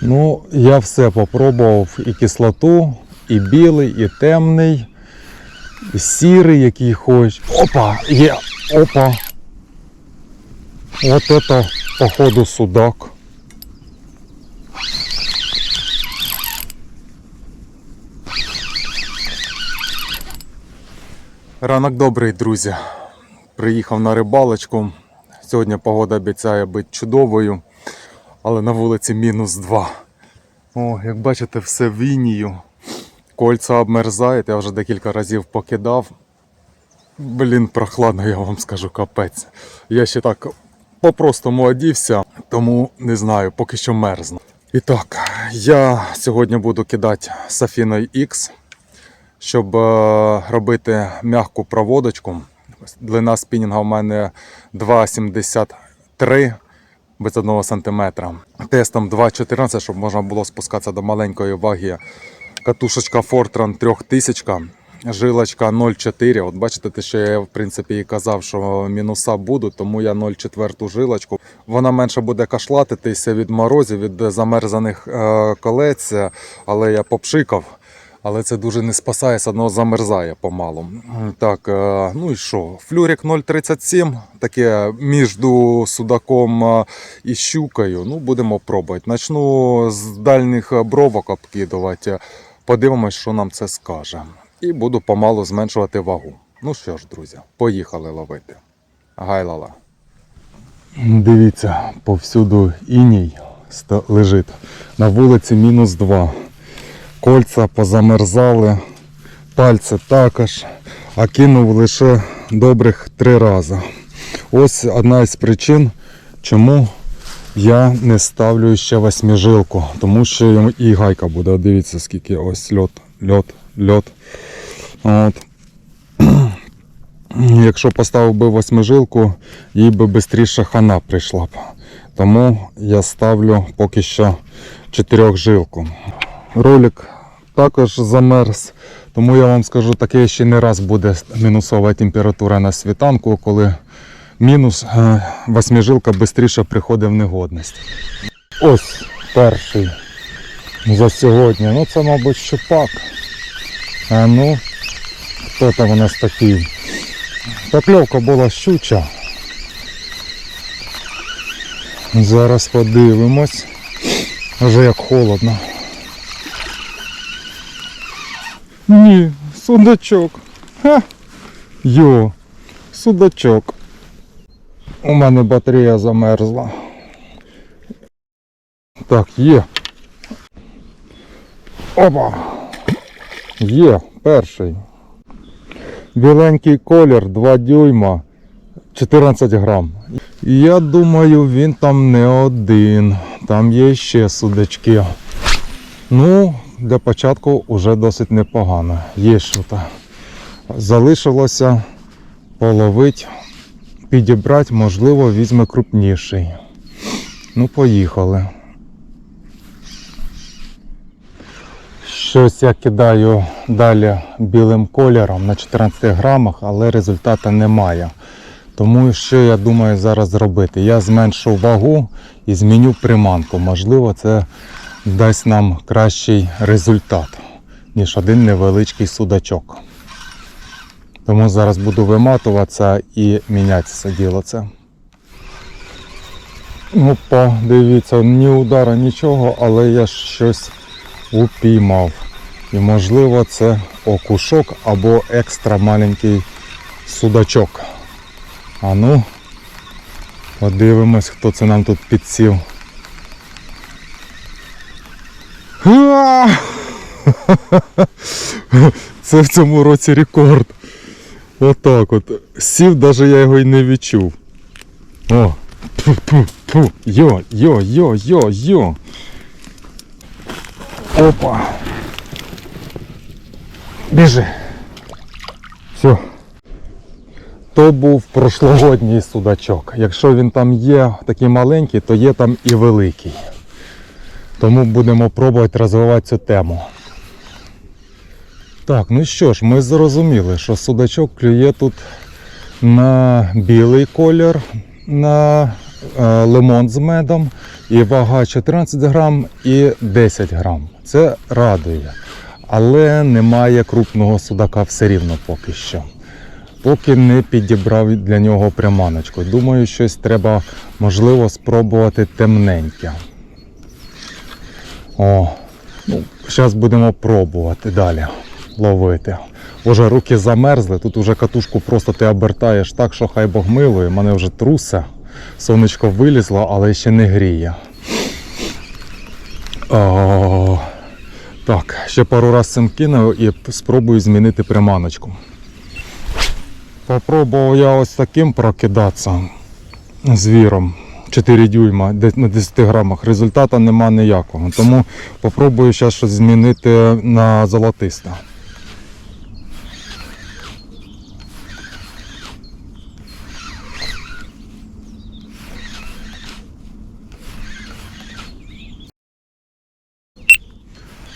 Ну, я все попробував і кислоту, і білий, і темний, і сірий, який хоч. Опа, є, опа. От это, походу, судак. Ранок добрий, друзі. Приїхав на рибалочку. Сьогодні погода обіцяє бути чудовою, але на вулиці мінус 2. О, як бачите, все в інію. Кольця обмерзають, я вже декілька разів покидав. Блін, прохладно, я вам скажу, капець. Я ще так по-простому одівся, тому не знаю, поки що мерзну. І так, я сьогодні буду кидати Safino X, щоб е, робити м'яку проводочку. Длина спінінга у мене 2,73 без 1 см. Тестом 2,14, щоб можна було спускатися до маленької ваги. Катушечка Fortran 3000, жилочка 0,4. От бачите, те, що я в принципі і казав, що мінуса будуть, тому я 0,4 жилочку. Вона менше буде кашлатитися від морозів, від замерзаних е, колець, але я попшикав. Але це дуже не спасає, все одно замерзає помалу. Так, е, ну і що? Флюрик 0,37, таке між судаком е, і щукою. Ну, будемо пробувати. Начну з дальніх бровок обкидувати. Подивимось, що нам це скаже. І буду помалу зменшувати вагу. Ну що ж, друзі, поїхали ловити. Гайлала. Дивіться, повсюду іній лежить. На вулиці мінус 2. Кольця позамерзали, пальці також, а кинув лише добрих три рази. Ось одна із причин, чому я не ставлю ще восьмижилку, тому що і гайка буде. Дивіться, скільки ось льот, льот, льот. От. Якщо поставив би восьмижилку, їй би швидше хана прийшла б. Тому я ставлю поки що чотирьохжилку. Ролик також замерз, тому я вам скажу, таке ще не раз буде мінусова температура на світанку, коли мінус е, восьмижилка швидше приходить в негодність. Ось перший за сьогодні. Ну це, мабуть, щупак. А ну, хто там у нас такий? Покльовка була щуча. Зараз подивимось. Вже як холодно. Ні, судачок. Ха! Йо, судачок. У мене батарея замерзла. Так, є. Опа! Є, перший. Біленький колір, 2 дюйма, 14 грам. Я думаю, він там не один. Там є ще судачки. Ну, для початку вже досить непогано. Є що то. Залишилося половити, підібрати, можливо, візьме крупніший. Ну, поїхали. Щось я кидаю далі білим кольором на 14 грамах, але результату немає. Тому що я думаю зараз зробити? Я зменшу вагу і зміню приманку. Можливо, це дасть нам кращий результат, ніж один невеличкий судачок. Тому зараз буду виматуватися і міняти це діло це. Опа, дивіться, ні удара, нічого, але я щось упіймав. І можливо це окушок або екстра маленький судачок. А ну, подивимось, хто це нам тут підсів. Це в цьому році рекорд. Отак от. Сів, навіть я його й не відчув. О! Тьфу, тьфу, тьфу. Йо, йо, йо, йо, йо. Опа. Біжи. Все. То був прошлогодній судачок. Якщо він там є такий маленький, то є там і великий. Тому будемо пробувати розвивати цю тему. Так, ну що ж, ми зрозуміли, що судачок клює тут на білий колір, на е, лимон з медом І вага 14 грам і 10 грам. Це радує. Але немає крупного судака все рівно поки що. Поки не підібрав для нього приманочку. Думаю, щось треба, можливо, спробувати темненьке. О, ну, зараз будемо пробувати далі ловити. Уже руки замерзли, тут уже катушку просто ти обертаєш так, що хай Бог милує. Мене вже трусе. Сонечко вилізло, але ще не гріє. О, так, ще пару разів цим кину і спробую змінити приманочку. Попробував я ось таким прокидатися звіром. 4 дюйма на 10 грамах. Результату нема ніякого. Тому попробую зараз щось змінити на золотисте.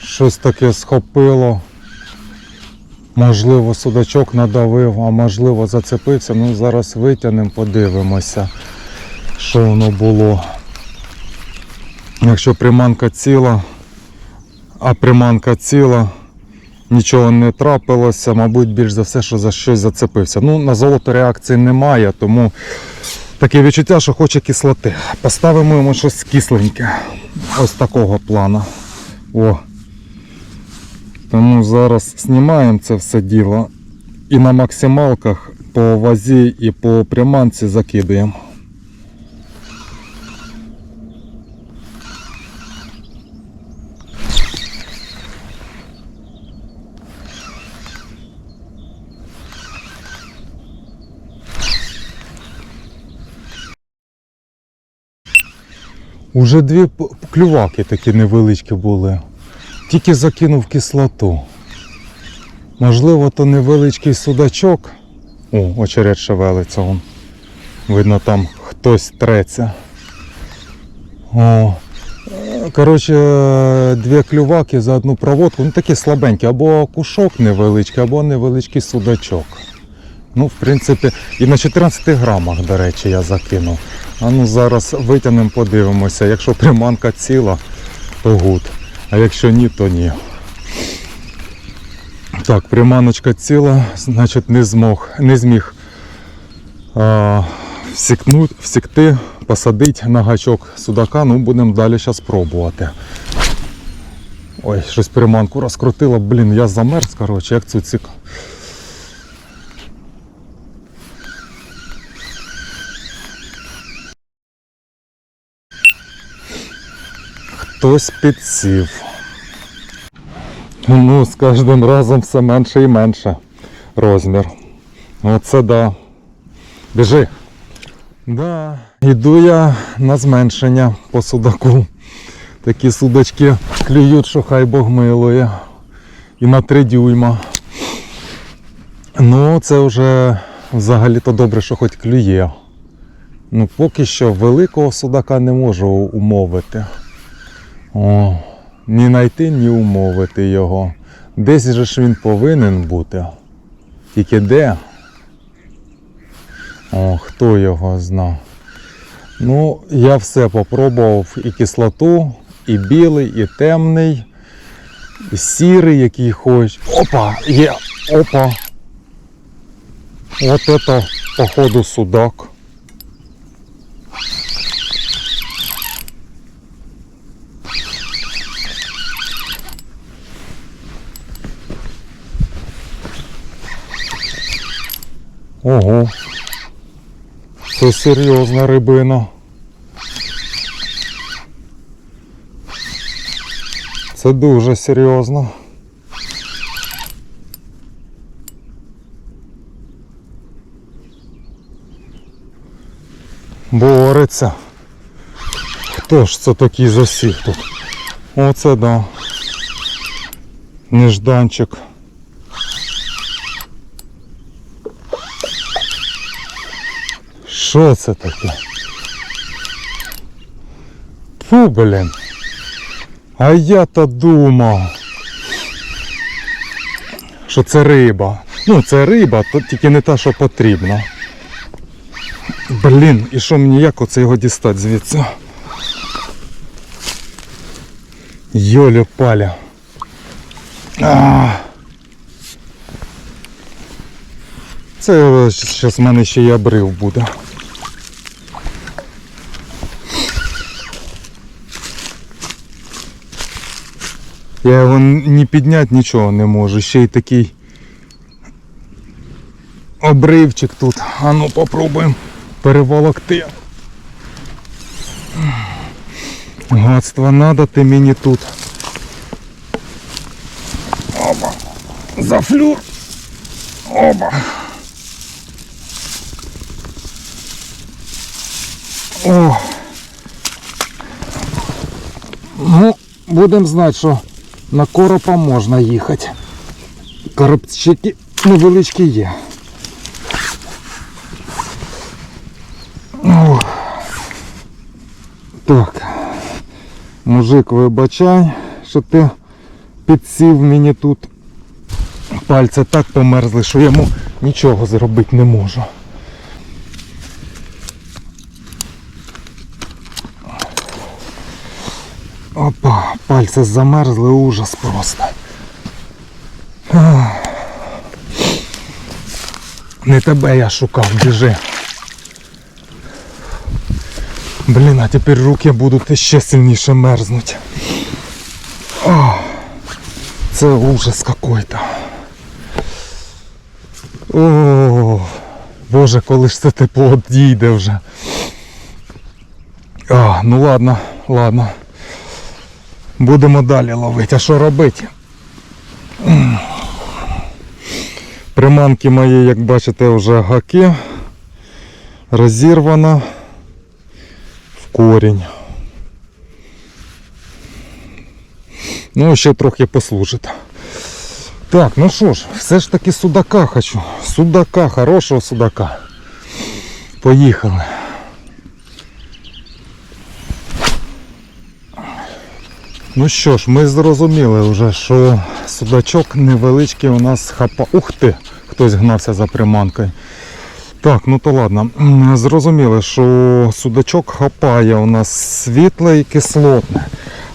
Щось таке схопило. Можливо, судачок надавив, а можливо зацепився. Ну зараз витягнемо, подивимося, що воно було. Якщо приманка ціла, а приманка ціла, нічого не трапилося, мабуть, більш за все, що за щось зацепився. Ну, на золото реакції немає, тому таке відчуття, що хоче кислоти. Поставимо йому щось кисленьке. Ось такого плану. О. Тому зараз знімаємо це все діло і на максималках по вазі і по приманці закидуємо. Уже дві клюваки такі невеличкі були. Тільки закинув кислоту. Можливо, то невеличкий судачок. О, очерет шевелиться вон. Видно, там хтось треться. О. Коротше, дві клюваки за одну проводку. Ну такі слабенькі, або кушок невеличкий, або невеличкий судачок. Ну, в принципі, і на 14 грамах, до речі, я закинув. А ну зараз витягнемо, подивимося. Якщо приманка ціла, то гуд. А якщо ні, то ні. Так, приманочка ціла, значить не змог, не зміг а, всікнуть, всікти, посадити на гачок судака. Ну, будемо далі зараз пробувати. Ой, щось приманку розкрутило. Блін, я замерз, коротше, як цуцик. Хтось підсів. Ну, з кожним разом все менше і менше розмір. Оце да. Біжи. Да. Іду я на зменшення по судаку. Такі судачки клюють, що хай Бог милує. І на 3 дюйма. Ну, це вже взагалі-то добре, що хоч клює. Ну, поки що великого судака не можу умовити. О, ні знайти, ні умовити його. Десь же ж він повинен бути. Тільки де? О, хто його зна. Ну, я все попробував і кислоту, і білий, і темний, і сірий, який хоч. Опа! Є! Опа! От это, походу, судак. Ого. Це серйозна рибина. Це дуже серйозно. Бореться. Хто ж це такий засів тут? Оце да. Нежданчик. Що це таке? Фу, блін. А я-то думав, що це риба. Ну, це риба, то тільки не та, що потрібно. Блін, і що мені як оце його дістати звідси? Йолю паля. А. Це зараз в мене ще й обрив буде. Я його ні підняти нічого не можу. Ще й такий обривчик тут. А ну попробуємо переволокти. Гадство надо ти мені тут. Оба. За флюр. Оба. О. Ну, будемо знати, що на коропа можна їхати. Коробчики невеличкі є. О. Так. Мужик, вибачай, що ти підсів мені тут. Пальці так померзли, що йому нічого зробити не можу. Опа, пальці замерзли, ужас просто. Не тебе я шукав, біжи. Блін, а тепер руки будуть ще сильніше мерзнуть. О, це ужас какой-то. О, Боже, коли ж це тепло дійде вже. А, ну ладно, ладно. Будемо далі ловити. А що робити? Приманки мої, як бачите, вже гаки. Розірвана в корінь. Ну, ще трохи послужить. Так, ну що ж, все ж таки судака хочу. Судака, хорошого судака. Поїхали. Ну що ж, ми зрозуміли вже, що судачок невеличкий у нас хапа. Ух ти! Хтось гнався за приманкою. Так, ну то ладно. Зрозуміли, що судачок хапає у нас світле і кислотне.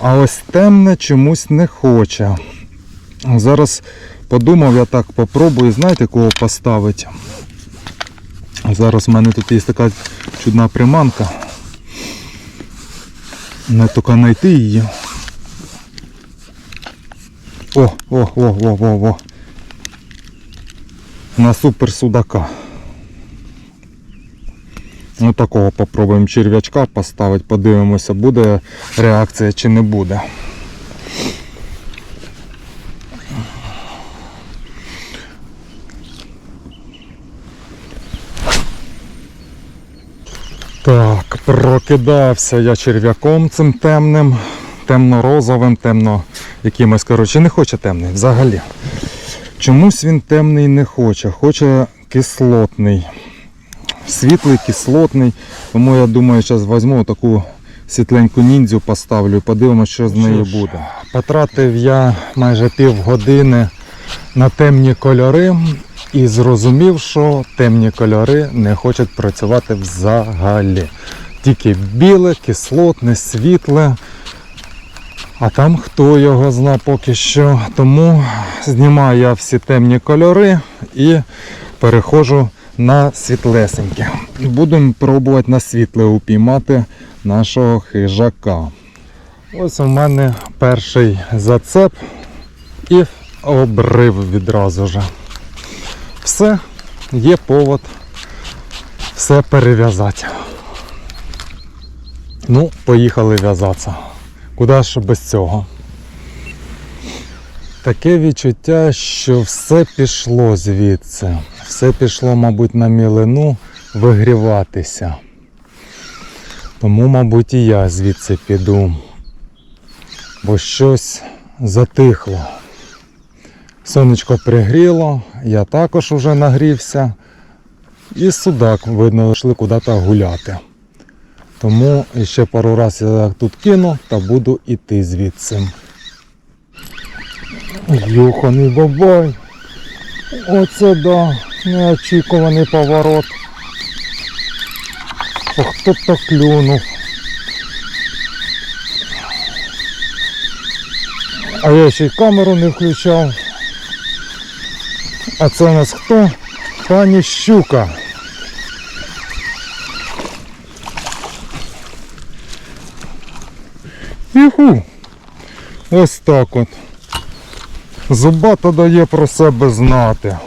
А ось темне чомусь не хоче. Зараз подумав, я так попробую, знаєте, кого поставити. Зараз в мене тут є така чудна приманка. Не тільки знайти її. О, о, о, о, о, о. На супер судака. Ну такого попробуємо черв'ячка поставити, подивимося, буде реакція чи не буде. Так, прокидався я черв'яком цим темним, темно-розовим, темно якимось, коротше, не хоче темний взагалі. Чомусь він темний не хоче, хоче кислотний. Світлий, кислотний. Тому я думаю, зараз візьму таку світленьку ніндзю поставлю і подивимося, що з нею буде. Потратив я майже півгодини на темні кольори і зрозумів, що темні кольори не хочуть працювати взагалі. Тільки біле, кислотне, світле. А там хто його зна поки що. Тому знімаю я всі темні кольори і переходжу на світлесеньке. Будемо пробувати на світле упіймати нашого хижака. Ось у мене перший зацеп і обрив відразу же. Все, є повод все перев'язати. Ну, поїхали в'язатися. Куди ж без цього? Таке відчуття, що все пішло звідси. Все пішло, мабуть, на мілину вигріватися. Тому, мабуть, і я звідси піду. Бо щось затихло. Сонечко пригріло, я також уже нагрівся. І судак, видно, йшли куди-то гуляти. Тому ще пару разів я тут кину та буду іти звідси. Юханий бабай. Оце да, неочікуваний поворот. Хто то клюнув. А я ще й камеру не включав. А це у нас хто? Пані щука. Юху. Ось так от. Зубата дає про себе знати.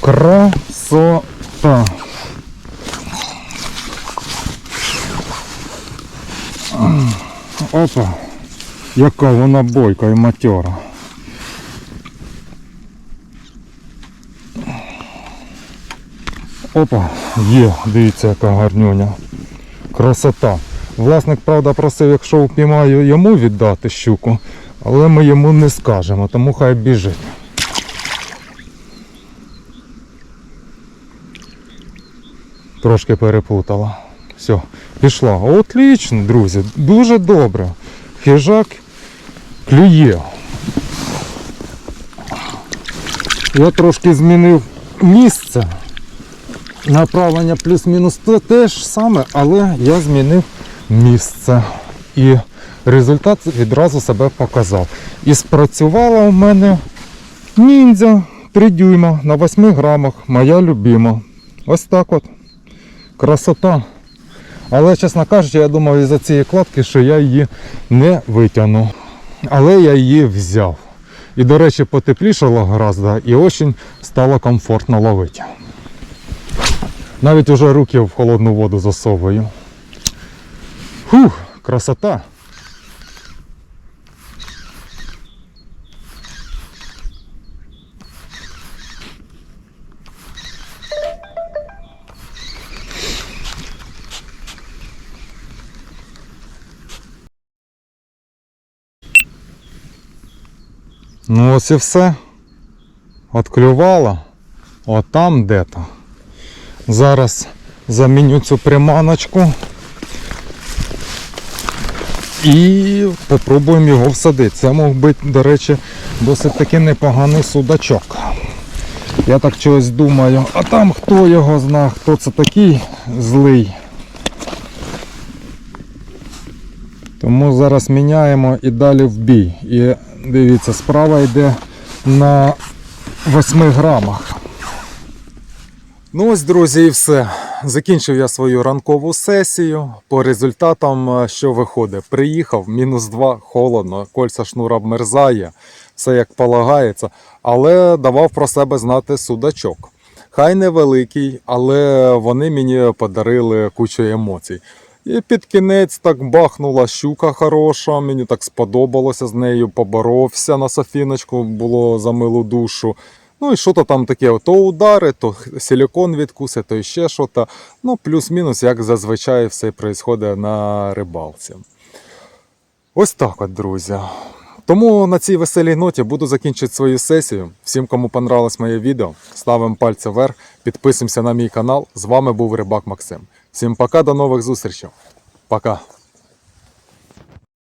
Красота. Опа. Яка вона бойка і матьора. Опа, є, дивіться, яка гарнюня. Красота. Власник, правда, просив, якщо впіймаю йому віддати щуку, але ми йому не скажемо, тому хай біжить. Трошки переплутала. Все, пішла. Отлично, друзі, дуже добре. Хижак клює. Я трошки змінив місце. Направлення плюс-мінус те ж саме, але я змінив місце. І результат відразу себе показав. І спрацювала у мене ніндзя 3 дюйма на 8 грамах, моя любима. Ось так от. Красота. Але, чесно кажучи, я думав із-за цієї кладки, що я її не витягну. Але я її взяв. І, до речі, потеплішало гораздо і очень стало комфортно ловити. Навіть уже руки в холодну воду засовую. Фух, красота. Ну ось і все. Отклювало. Отам де-то. Зараз заміню цю приманочку. І попробуємо його всадити. Це мог бути, до речі, досить таки непоганий судачок. Я так чогось думаю, а там хто його зна, хто це такий злий. Тому зараз міняємо і далі в бій. І дивіться, справа йде на 8 грамах. Ну ось, друзі, і все. Закінчив я свою ранкову сесію. По результатам, е, що виходить, приїхав, мінус 2, холодно, кольця шнура обмерзає, все як полагається, але давав про себе знати судачок. Хай невеликий, але вони мені подарили кучу емоцій. І під кінець так бахнула щука хороша, мені так сподобалося з нею, поборовся на Софіночку, було за милу душу. Ну і що то там таке, то удари, то силікон відкуси, то ще що то. Ну, плюс-мінус, як зазвичай все відбувається на рибалці. Ось так от, друзі. Тому на цій веселій ноті буду закінчити свою сесію. Всім, кому понравилось моє відео, ставимо пальці вверх, підписуємося на мій канал. З вами був Рибак Максим. Всім пока, до нових зустрічей. Пока.